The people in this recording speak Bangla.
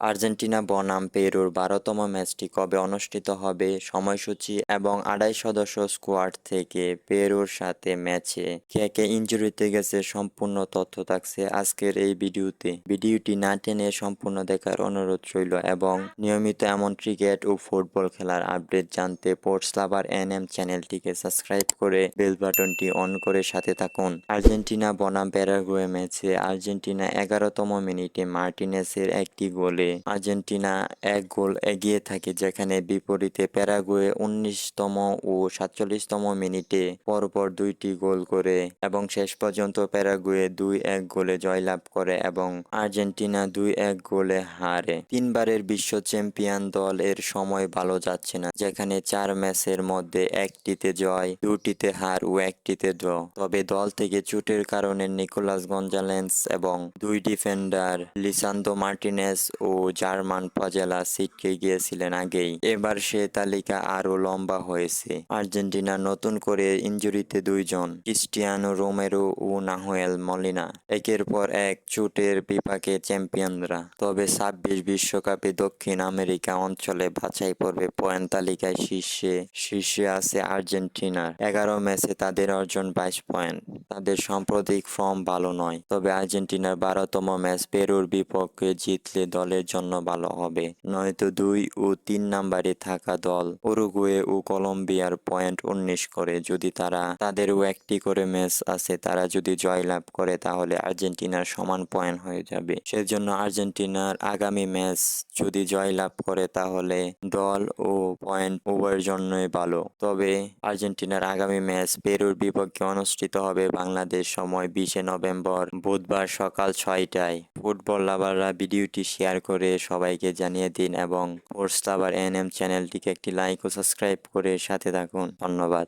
আর্জেন্টিনা, বনাম, পেরুর বারোতম ম্যাচটি কবে অনুষ্ঠিত হবে সময়সূচি এবং আড়াই সদস্য স্কোয়াড থেকে পেরুর সাথে ম্যাচে কে কে ইঞ্জুরিতে গেছে সম্পূর্ণ তথ্য থাকছে আজকের এই ভিডিওতে। ভিডিওটি না টেনে সম্পূর্ণ দেখার অনুরোধ রইল এবং নিয়মিত এমন ক্রিকেট ও ফুটবল খেলার আপডেট জানতে পোর্টস লাভার এন এম চ্যানেলটিকে সাবস্ক্রাইব করে বেল বাটনটি অন করে সাথে থাকুন। আর্জেন্টিনা, বনাম প্যারাগুয়ে ম্যাচে আর্জেন্টিনা এগারোতম মিনিটে মার্টিনেসের একটি গোলে আর্জেন্টিনা এক গোল এগিয়ে থাকে, যেখানে বিপরীতে প্যারাগুয়ে উনিশতম ও সাতচল্লিশতম মিনিটে পরপর দুইটি গোল করে এবং শেষ পর্যন্ত প্যারাগুয়ে দুই এক গোলে জয়লাভ করে এবং আর্জেন্টিনা দুই এক গোলে হারে। তিনবারের বিশ্ব চ্যাম্পিয়ন দল এর সময় ভালো যাচ্ছে না, যেখানে চার ম্যাচের মধ্যে একটিতে জয়, দুটিতে হার ও একটিতে ড্র। তবে দল থেকে চোটের কারণে নিকোলাস গঞ্জালেন্স এবং দুই ডিফেন্ডার লিসান্দো মার্টিনেস ও জার্মান ফজেলা ছিটকে গিয়েছিলেন আগেই। এবার সে তালিকা আরও লম্বা হয়েছে। আর্জেন্টিনা নতুন করে ইনজুরিতে দুইজন, ক্রিস্টিয়ানো রোমেরো ও নাহুয়েল মলিনা। একের পর এক চোটের বিপাকে চ্যাম্পিয়নরা। তবে ছাব্বিশ বিশ্বকাপে দক্ষিণ আমেরিকা অঞ্চলে বাছাই পর্বে পয়েন্ট তালিকায় শীর্ষে শীর্ষে আছে আর্জেন্টিনার। এগারো ম্যাচে তাদের অর্জন বাইশ পয়েন্ট। তাদের সাম্প্রতিক ফর্ম ভালো নয়। তবে আর্জেন্টিনার বারোতম ম্যাচ পেরুর বিপক্ষে জিতলে দলের জন্য ভালো হবে। নয়তো দুই ও তিন নম্বরে থাকা দল উরুগুয়ে ও কলম্বিয়ার পয়েন্ট উনিশ করে। যদি তারা, তাদেরও একটি করে ম্যাচ আছে, তারা যদি জয়লাভ করে, তাহলে আর্জেন্টিনার সমান পয়েন্ট হয়ে যাবে। সেজন্য আর্জেন্টিনার আগামী ম্যাচ যদি জয়লাভ করে, তাহলে দল ও পয়েন্ট উভয়ের জন্যই ভালো। তবে আর্জেন্টিনার আগামী ম্যাচ পেরুর বিপক্ষে অনুষ্ঠিত হবে বাংলাদেশ সময় বিশে নভেম্বর বুধবার সকাল ছয়টায়। ফুটবল লাভাররা ভিডিওটি শেয়ার করে সবাইকে জানিয়ে দিন এবং স্পোর্টস লাভার এন এম চ্যানেলটিকে একটি লাইক ও সাবস্ক্রাইব করে সাথে থাকুন। ধন্যবাদ।